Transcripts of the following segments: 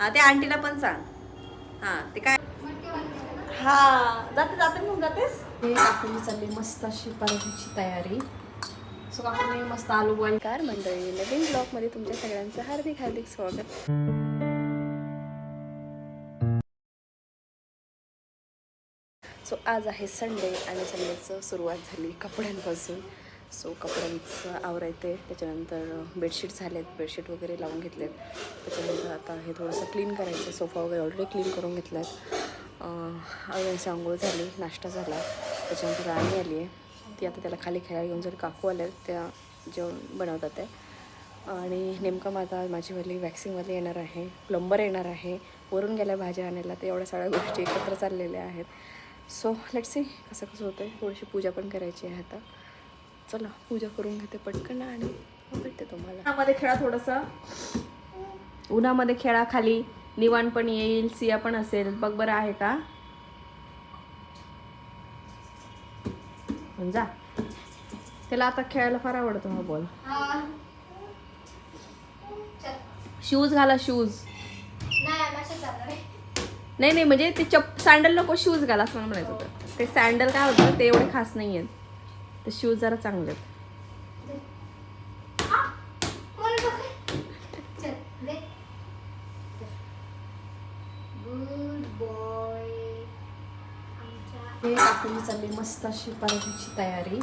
हा त्या आंटीला पण सांग. हा ते काय? हा जाते जाते मग जातेस? हे काकूनी चालली मस्त अशी पराठीची तयारी. सो काकूने मस्त आलू बॉईल कार. मंडळी नवीन ब्लॉगमध्ये तुमच्या सगळ्यांचं हार्दिक हार्दिक स्वागत. सो आज आहे संडे आणि संडेचं सुरुवात झाली कपड्यांपासून. सो कपड्यांचं आवरायचं आहे त्याच्यानंतर बेडशीट झालेत बेडशीट वगैरे लावून घेतलेत. त्याच्यानंतर आता हे थोडंसं क्लीन करायचं सोफा वगैरे ऑलरेडी क्लीन करून घेतला आहे आंघोळ झाली नाश्ता झाला. त्याच्यानंतर राणी आली आहे. ती आता त्याला खाली खेळायला घेऊन जर काकू आल्या त्या जेवण बनवतात आहे आणि नेमकं माझा माझीवाली वॅक्सिंगवाली येणार आहे. प्लंबर येणार आहे. वरून गेल्या भाज्या आणायला तर एवढ्या सगळ्या गोष्टी एकत्र चाललेल्या आहेत. सो लेट सी कसं कसं होतं आहे थोडीशी पूजा पण करायची आहे आता. चला पूजा करून घेते पटकन आणि भेटते तुम्हाला. उन्हामध्ये खेळा थोडंसं. उन्हामध्ये खेळा खाली निवाण पण येईल सिया पण असेल. बघ बरं आहे का? जा. त्याला आता खेळायला फार आवडतो हा बॉल शूज घाला शूज नाही नाही म्हणजे ते चप सँडल नको शूज घाला असं मला म्हणायचं होतं. ते सँडल काय होतं? ते एवढे खास नाही आहेत ते शूज जरा चांगले हे चालली मस्त अशी पराठ्याची तयारी.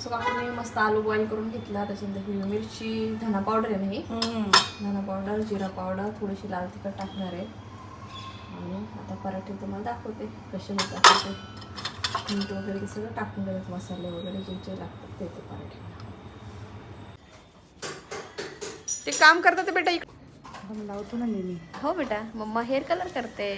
सो काकूने मस्त आलू बॉईल करून घेतला. त्याच्यानंतर हिरवी मिरची धना पावडर आहे ना ही? धना पावडर जिरा पावडर थोडीशी लाल तिखट टाकणार आहे. आणि आता पराठे तुम्हाला दाखवते कसे होतात मीठ वगैरे ते सगळं टाकून देतात मसाले वगैरे जे जे लागतात ते ते पराठे ते काम करतात बेटा इकडे. लावतो ना नेहमी हो बेटा मम्मा हेअर कलर करते.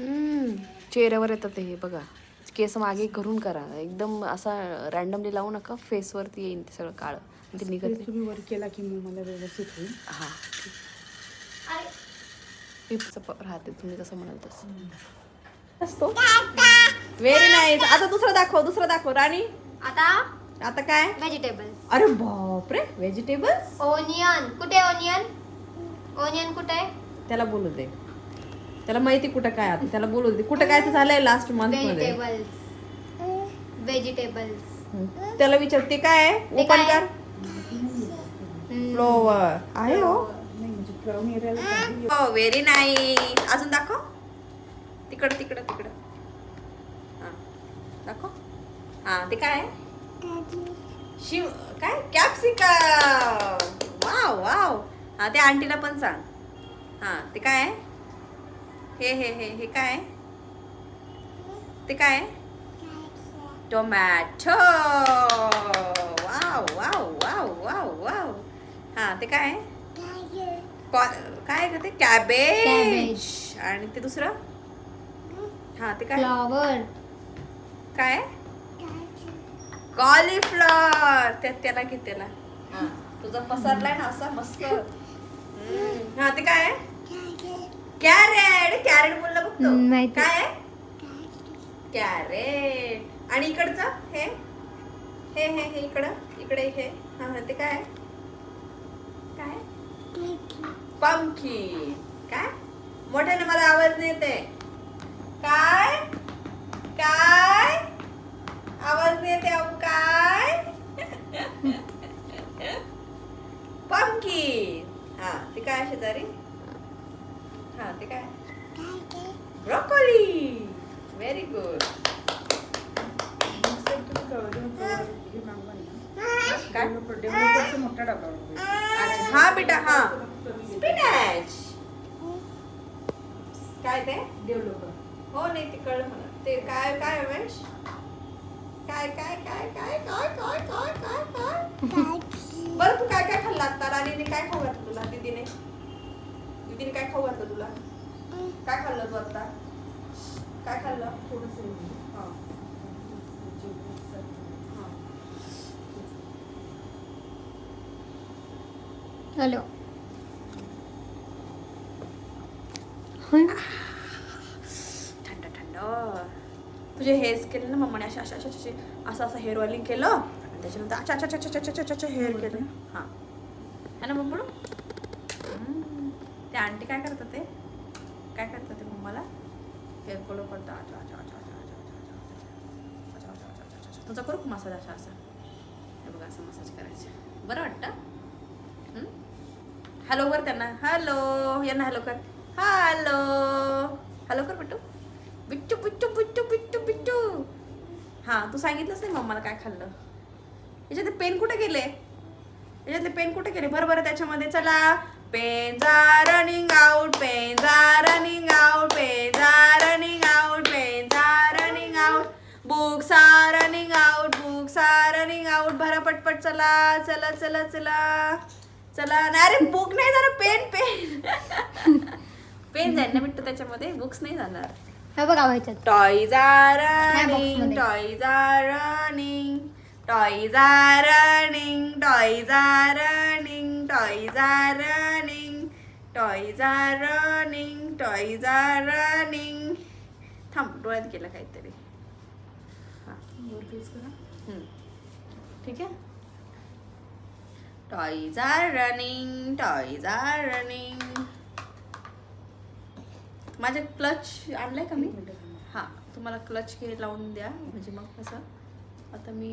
चेहऱ्यावर येतं ते हे बघा. केस मागे करून करा. एकदम असा रॅन्डमली लावू नका. फेसवरती येईन ते सगळं काळं. ते निघत. तुम्ही वर केला की मग मला व्यवस्थित होईल. हा. अरे टिपचं राहते. तुम्ही कसं म्हणाल तसं. असतो. व्हेरी नाईस आता दुसरं दाखव दुसरं दाखव. राणी? आता? आता काय? व्हेजिटेबल्स अरे बापरे! व्हेजिटेबल्स ओनियन कुठे ओनियन ओनियन कुठे? त्याला बोलू दे. त्याला माहिती कुठं काय आता. त्याला बोलू दे. कुठं काय तर झालंय लास्ट मंथमध्ये. व्हेजिटेबल्स व्हेजिटेबल्स हम्म. त्याला विचार ते काय आहे? ते ओपन काय? कर. फ्लोवर आहे हो. हो व्हेरी नाईस अजून दाखव. तिकडं तिकडं तिकडं. हा. दाखव. हा ते काय आहे? शिव काय? कॅप्सिका वाव वाव हा ते आंटीला पण सांग. हा ते काय आहे? हे हे हे हे काय? ते काय? Tomato wow wow wow wow wow हा ते काय? काय ग ते? कॅबेज. आणि ते दुसरं? हा ते काय? फ्लॉवर काय? कॉलीफ्लॉवर त्या त्याला घे त्याला. हा, तुझा पसरलाय ना असा मस्त. हा ते काय? आहे कॅरेट कॅरेट बोललं बघतो. काय आहे? कॅरेट. आणि इकडचं? हे? हे हे हे इकडं? इकडे हे? हा ते काय आहे? काय पंकी काय? मोठ्याने मला आवाज नाही येते काय? काय? आवाज नाही येते अहो काय? पंकी हा ते काय शेजारी? हा ते काय ब्रोकोली व्हेरी गुड काय? अच्छा हा बेटा हा. स्पिनॅच काय ते? हो नाही ते कळलं मला. ते काय काय रमेश? काय काय काय काय काय काय काय काय काय? बरं तू काय काय खाल्लं आता राणीने काय खाऊ घातलं तुला? दीदीने? दीदीने काय खाऊ घातलं तुला? काय खाल्लं तू आता? काय खाल्लं? थोडंसं हॅलो. थंड थंड. तुझे हेअर्स केले ना मम्माने अशा अशा अशा असं असं हेअर ऑइलिंग केलं. आणि त्याच्यानंतर अच्छा अच्छा अच्छा अच्छा अच्छा हेअर केलं. हां. है ना मम्मी? ते आंटी काय करतात ते? हेअर करता अच्छा अच्छा अच्छा अच्छा अच्छा अच्छा अच्छा अच्छा अच्छा अच्छा तुझा करू का मसाज असा असा हे बघा असं मसाज करायचं बरं वाटतं हॅलो कर त्यांना हॅलो यांना हॅलो कर हॅलो हॅलो कर बिट्टू बिट्टू बिट्टू बिट्टू बिट्टू बिट्टू हां तू सांगितलंच नाही मम्माला काय खाल्लं याच्यातले पेन कुठे गेले याच्यातले पेन कुठे गेले बरं बरं त्याच्यामध्ये चला Pains are running out, pains are running out, pains are running out, pains are running out. Books are running out, books are running out. भरा पटपट चला चला चला चला चला नाही अरे बुक नाही झालं पेन पेन पेन जाईल ना मिट्टू त्याच्यामध्ये बुक्स नाही जाणार हे बघा व्हायच्यात toys are running toys are running toys are running toys are running toys are toys are running toys are running थांब डोळ्यात गेलं काहीतरी. हां. ठीक आहे? Toys are running toys are running माझे क्लच आणलंय का मी? हां तुम्हाला क्लच घे लावून द्या. म्हणजे मग कसं आता मी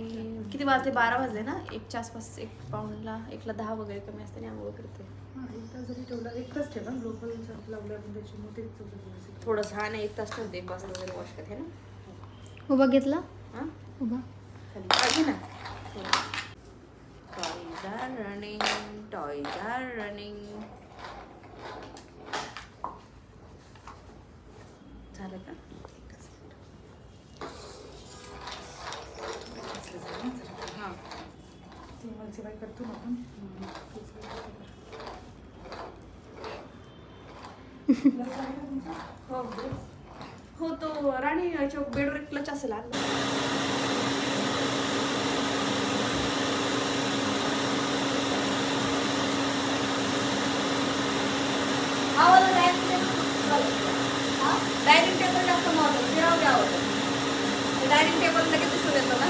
किती वाजले? बारा वाजले ना? एकच्या आसपास एक पाऊंडला एकला दहा वगैरे कमी असते आणि आंघोळ करते एक तास जरी ठेवला एक तास ठेवा लोकल त्याच्यामुळे थोडंसं हा नाही एक तास ठेवते. एक वाजता वगैरे वॉश करते ना? उभा घेतला? हां? उभा. खाली. ना. Toys are running toys are running झालं का? ते मलसेबाई करतो ना आपण. हो, हो तो राणी चौक बेडवर एक क्लच असेल आणला डायनिंग टेबल जास्त महत्वाचं फिरावं राहू द्यावं डायनिंग टेबल लगेच दिसून येतो ना?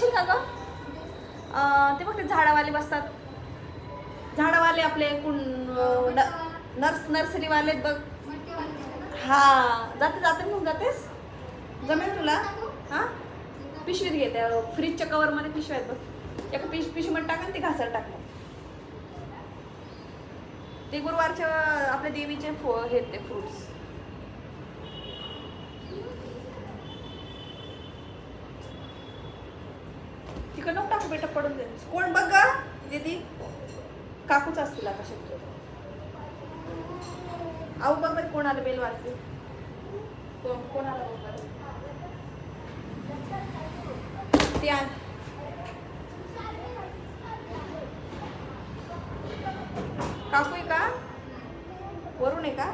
येशील ते का ग? ते बघ ते झाडावाले बसतात. झाडावाले आपले कुण न- नर्स नर्सरीवाले बघ. हा जाते जाते म्हणून जातेस? जमेल तुला? हा? पिशवीत घेते. फ्रीजच्या कवरमध्ये पिशव्या आहेत बघ. एका पिश पिशवीमध्ये टाका ते घासायला टाकलं ते गुरुवारच्या आपल्या देवीचे फो हे ते फ्रुट्स तिकडे बेटा पडून दे. कोण बघ दीदी. काकूच असतील आता शक्यतो. आऊ बघ बघ कोण आलं बेल वाजते कोण कोण आलं बघ बरं. ते आण काकू आहे का वरून आहे का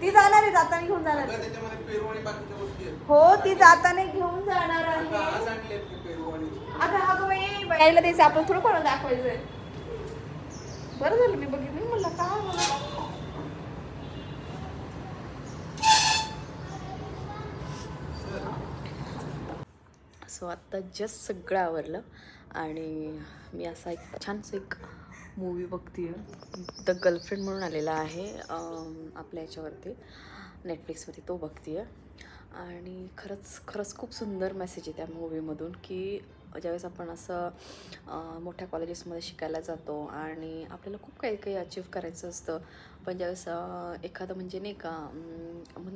ती जाणार आहे जाताना घेऊन जाणार आहे. त्याच्यामध्ये पेरू आणि बाकीच्या गोष्टी आहेत. हो ती जाताना घेऊन जाणार आता आहे की अगं अगं बाई बाईला द्यायचं आपण थोडं कोणाला दाखवायचंय बरं झालं मी बघितलं म्हणलं काय मला सो आत्ता जस्ट सगळं आवरलं आणि मी असा एक छानसा एक मूवी बघते द गर्लफ्रेंड म्हणून आलेला आहे आपल्या याच्यावरती नेटफ्लिक्सवरती तो बघते आणि खरंच खरंच खूप सुंदर मेसेज आहे त्या मूवीमधून की ज्यावेळेस आपण असं मोठ्या कॉलेजेसमध्ये शिकायला जातो आणि आपल्याला खूप काही काही अचीव करायचं असतं. पण ज्यावेळेस एखादं म्हणजे नाही का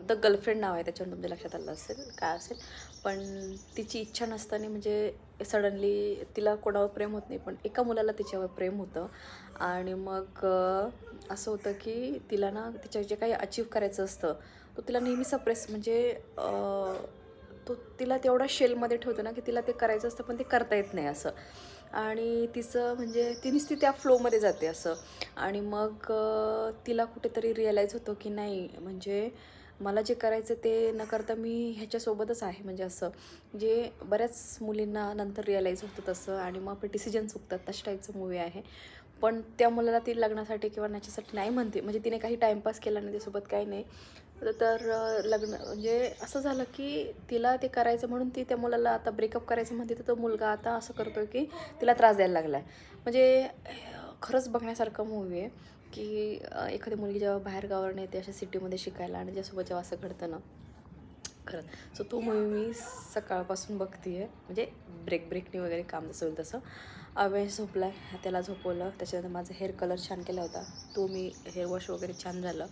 द गर्लफ्रेंड नाव आहे त्याच्यावर तुमच्या लक्षात आलं असेल काय असेल? पण तिची इच्छा नसताना म्हणजे सडनली तिला कोणावर प्रेम होत नाही पण एका मुलाला तिच्यावर प्रेम होतं. आणि मग असं होतं की तिला ना तिच्या जे काही अचीव करायचं असतं तो तिला नेहमी सप्रेस म्हणजे तो तिला तेवढा शेलमध्ये ठेवतो ना की तिला ते करायचं असतं पण ते करता येत नाही असं. आणि तिचं म्हणजे ती नुसती त्या फ्लोमध्ये जाते असं. आणि मग तिला कुठेतरी रिअलाईज होतो की नाही म्हणजे मला जे करायचं ते न करता मी ह्याच्यासोबतच आहे म्हणजे असं. जे बऱ्याच मुलींना नंतर रिअलाईज होतं तसं आणि मग आपले डिसिजन चुकतात तशा टाईपचं मूवी आहे. पण त्या मुलाला ती लग्नासाठी किंवा नाच्यासाठी नाही म्हणते. म्हणजे तिने काही टाईमपास केला नाही त्यासोबत काही नाही. तर लग्न म्हणजे असं झालं की तिला ते करायचं म्हणून ती त्या मुलाला आता ब्रेकअप करायचं म्हणते तर तो मुलगा आता असं करतो की तिला त्रास द्यायला लागला आहे म्हणजे खरंच बघण्यासारखं मूवी आहे की एखादी मुलगी जेव्हा बाहेर गावावर येते अशा सिटीमध्ये शिकायला आणि ज्यासोबत जेव्हा असं घडतं ना खरंच. सो तो मूवी मी सकाळपासून बघते आहे म्हणजे ब्रेक ब्रेकने वगैरे काम जसं होईल तसं. अवेश झोपला त्याला झोपवलं. त्याच्यानंतर माझा हेअर कलर छान केला होता. तो मी हेअर वॉश वगैरे छान झालं.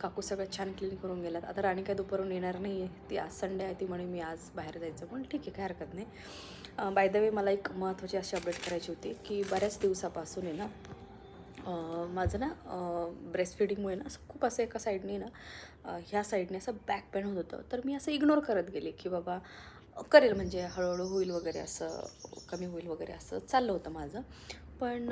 काकू सगळं छान क्लीन करून गेलात आता राणी काय दुपारून येणार नाही आहे ती आज संडे आहे. ती म्हणे मी आज बाहेर जायचं. पण ठीक आहे काय हरकत नाही. बाय द वे मला एक महत्त्वाची अशी अपडेट करायची होती की बऱ्याच दिवसापासून आहे ना माझं ना ब्रेस्ट फिडिंगमुळे ना असं खूप असं एका साईडने ना ह्या साईडने असं बॅक पेन होत होतं. तर मी असं इग्नोर करत गेले की बाबा करेल म्हणजे हळूहळू होईल वगैरे असं कमी होईल वगैरे असं चाललं होतं माझं. पण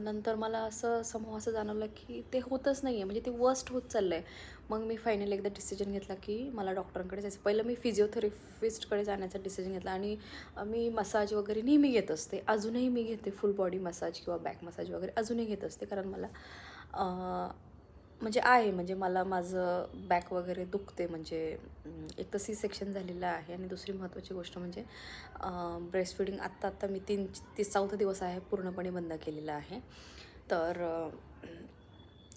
नंतर मला असं समूह असं जाणवलं की ते होतच नाही आहे म्हणजे ते वर्स्ट होत चाललं आहे मग मी फायनल एकदा डिसिजन घेतला की मला डॉक्टरांकडे जायचं. पहिलं मी फिजिओथेरपिस्टकडे जाण्याचा डिसिजन घेतला आणि मी मसाज वगैरे नेहमी घेत असते. अजूनही मी घेते फुल बॉडी मसाज किंवा बॅक मसाज वगैरे अजूनही घेत असते. कारण मला म्हणजे आहे म्हणजे मला माझं बॅक वगैरे दुखते म्हणजे एक तर सी सेक्शन झालेलं आहे आणि दुसरी महत्त्वाची गोष्ट म्हणजे ब्रेस्ट फिडिंग आत्ता आत्ता मी तीन तीस चौथा दिवस आहे पूर्णपणे बंद केलेला आहे. तर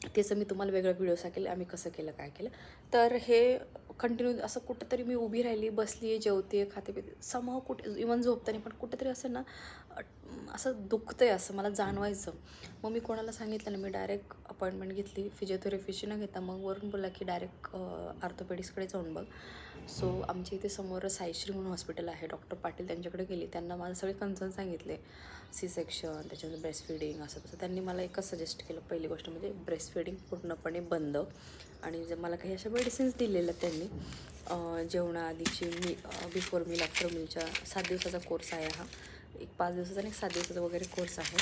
त्याचं मी तुम्हाला वेगळं व्हिडिओ सांगेल आम्ही कसं केलं काय केलं. तर हे कंटिन्यू असं कुठंतरी मी उभी राहिली बसली जेवते खाते पिते समोर कुठे इवन झोपताना पण कुठेतरी असं ना असं दुखतं आहे असं मला जाणवायचं. मग मी कोणाला सांगितलं ना मी डायरेक्ट अपॉइंटमेंट घेतली फिजिओथेरपिशी न घेता मग वरून बोलला की डायरेक्ट आर्थोपेडिक्सकडे जाऊन बघ. सो आमच्या इथे समोर साईश्री म्हणून हॉस्पिटल आहे डॉक्टर पाटील त्यांच्याकडे गेली. त्यांना मला सगळे कन्सर्न सांगितले. सी सेक्शन त्याच्यानंतर ब्रेस्ट फिडिंग असं तसं. त्यांनी मला एकच सजेस्ट केलं पहिली गोष्ट म्हणजे ब्रेस्ट फिडिंग पूर्णपणे बंद. आणि जर मला काही अशा मेडिसिन्स दिलेल्या त्यांनी जेवणाआधीची मी बिफोर मील आफ्टर मीलच्या सात दिवसाचा कोर्स आहे हा. एक पाच दिवसाचा आणि एक सात दिवसाचा वगैरे कोर्स आहे.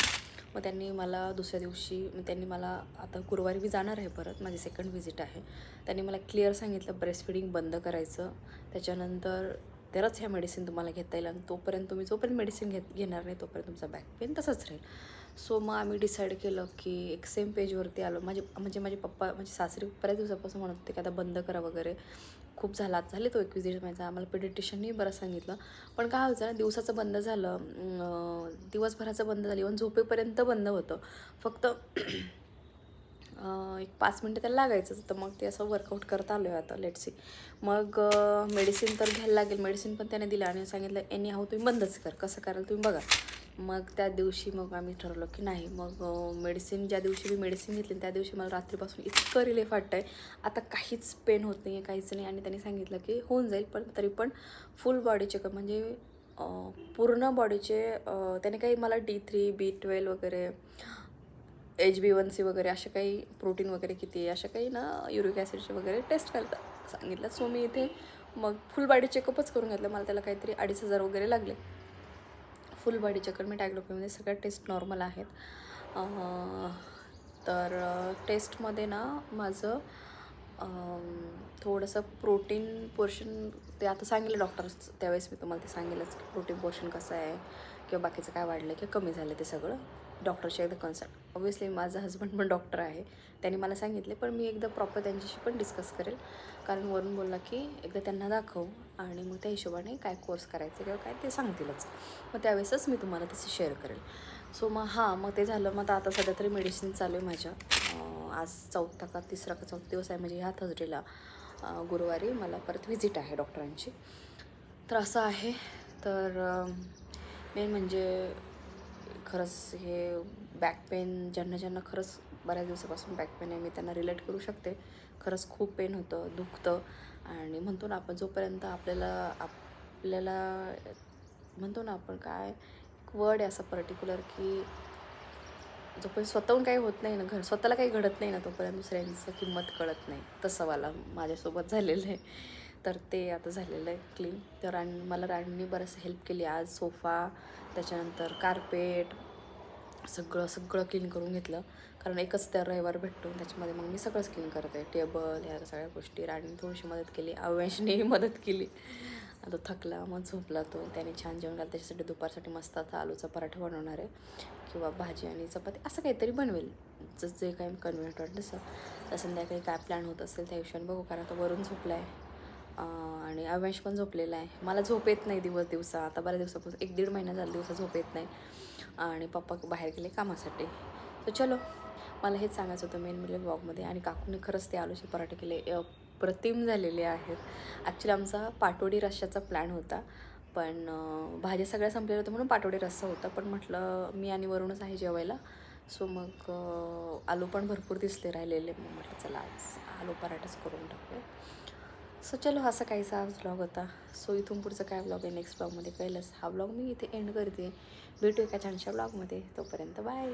मग त्यांनी मला दुसऱ्या दिवशी मग त्यांनी मला आता गुरुवारी मी जाणार आहे परत माझी सेकंड व्हिजिट आहे. त्यांनी मला क्लिअर सांगितलं ब्रेस्ट फिडिंग बंद करायचं. त्याच्यानंतर तरच ह्या मेडिसिन तुम्हाला घेता येईल आणि तोपर्यंत तुम्ही जोपर्यंत मेडिसिन घेत घेणार नाही तोपर्यंत तुमचा बॅक पेन तसंच राहील. सो मग आम्ही डिसाईड केलं की एक सेम पेजवरती आलो. माझे म्हणजे माझे पप्पा म्हणजे सासरी बऱ्याच दिवसापासून म्हणत होते की आता बंद करा वगैरे. खूप झाला झाले तो एकवीस विजिट माझा. आम्हाला पेडिट्रिशननी बरं सांगितलं. पण काय होतं ना दिवसाचं बंद झालं दिवसभराचं बंद झालं. इवन झोपेपर्यंत बंद होतं. फक्त एक पाच मिनटं त्याला लागायचं तर मग ते असं वर्कआउट करता आलो आहे आता लेटसी मग मेडिसिन तर घ्यायला लागेल. मेडिसिन पण त्याने दिलं आणि सांगितलं एनी हाऊ तुम्ही बंदच कर. कसं कराल तुम्ही बघा. मग त्या दिवशी मग आम्ही ठरवलं की नाही मग मेडिसिन ज्या दिवशी मी मेडिसिन घेतली त्या दिवशी मला रात्रीपासून इतकं रिलीफ वाटतं आहे आता काहीच पेन होत नाही आहे काहीच नाही. आणि त्यांनी सांगितलं की होऊन जाईल पण तरी पण फुल बॉडी चेकअप म्हणजे पूर्ण बॉडीचे त्याने काही मला डी थ्री बी ट्वेल्व वगैरे एच बी वन सी वगैरे असे काही प्रोटीन वगैरे किती आहे अशा काही ना युरिक ॲसिडचे वगैरे टेस्ट करता सांगितलं सो मी इथे मग फुल बॉडी चेकअपच करून घेतलं. मला त्याला काहीतरी अडीच हजार वगैरे लागले. फुल बॉडी चेकअप मी टायग्लोपीमध्ये सगळ्या टेस्ट नॉर्मल आहेत. तर टेस्टमध्ये ना माझं थोडंसं प्रोटीन पोर्शन ते आता सांगितलं डॉक्टर त्यावेळेस मी तुम्हाला ते सांगेलच की प्रोटीन पोर्शन कसं आहे किंवा बाकीचं काय वाढलं किंवा कमी झालं ते सगळं. डॉक्टरची एकदा कन्सल्ट. ऑब्व्हियसली माझा हस्बंड पण डॉक्टर आहे. त्यांनी मला सांगितले पण मी एकदा प्रॉपर त्यांच्याशी पण डिस्कस करेल. कारण वरून बोलला की एकदा त्यांना दाखव आणि मग त्या हिशोबाने काय कोर्स करायचं किंवा काय ते सांगतीलच. मग त्यावेळेसच मी तुम्हाला तसं शेअर करेल. सो मग हां मग ते झालं. मग आता सध्या तरी मेडिसिन चालू आहे माझ्या. आज चौथा का तिसरा का चौथा दिवस आहे म्हणजे ह्या थर्सडेला गुरुवारी मला परत व्हिजिट आहे डॉक्टरांची तर असं आहे. तर मेन म्हणजे खरंच हे बॅक पेन ज्यांना ज्यांना खरंच बऱ्याच दिवसापासून बॅक पेन आहे मी त्यांना रिलेट करू शकते. खरंच खूप पेन होतं दुखतं. आणि म्हणतो ना आपण जोपर्यंत आपल्याला आपल्याला म्हणतो ना आपण काय एक वर्ड आहे असं पर्टिक्युलर की जोपर्यंत स्वतःहून काही होत नाही ना घर स्वतःला काही घडत नाही ना तोपर्यंत दुसऱ्यांचं किंमत कळत नाही. तसं मला माझ्यासोबत झालेलं आहे. तर ते आता झालेलं आहे क्लीन तर आणि मला राणीने बरंच हेल्प केली. आज सोफा त्याच्यानंतर कार्पेट सगळं सगळं क्लीन करून घेतलं. कारण एकच त्या रविवार भेटतो त्याच्यामध्ये मग मी सगळंच क्लीन करते टेबल ह्या सगळ्या गोष्टी. राणीने थोडीशी मदत केली. अव्यांशनेही मदत केली. तो थकला मग झोपला तो. त्याने छान जेवण घाल त्याच्यासाठी दुपारसाठी मस्त आता आलूचा पराठा बनवणार आहे. किंवा भाजी आणि चपाती. असं काहीतरी बनवेल. जसं जे काही कन्व्हिनियंट वाटलं तसं. तर संध्याकाळी काय प्लॅन होत असेल त्या हिशोबाने बघू. कारण आता वरून झोपला आहे आणि अव्यांश पण झोपलेला आहे. मला झोप येत नाही दिवस दिवसा आता बऱ्याच दिवसापासून एक दीड महिना झाला दिवसा झोप येत नाही. आणि पप्पा बाहेर गेले कामासाठी. तर चलो मला हेच सांगायचं होतं मेन म्हणजे ब्लॉगमध्ये आणि काकूने खरंच ते आलूचे पराठे केले. प्रतिम झालेले आहेत. ॲक्च्युली आमचा पाटोडी रश्श्याचा प्लॅन होता. पण भाज्या सगळ्या संपलेल्या होत्या म्हणून पाटोडी रस्सा होता. पण म्हटलं मी आणि वरूनच आहे जेवायला. सो मग आलू पण भरपूर दिसले राहिलेले. मग म्हटलं चला आज आलू पराठाच करून टाकूया. सो चलो असा काहीसा आज व्लॉग होता. सो इथून पुढचं काय व्लॉग आहे? नेक्स्ट ब्लॉगमध्ये कळलंच. हा व्लॉग मी इथे एंड करते. भेटू एका छानशा ब्लॉगमध्ये तोपर्यंत बाय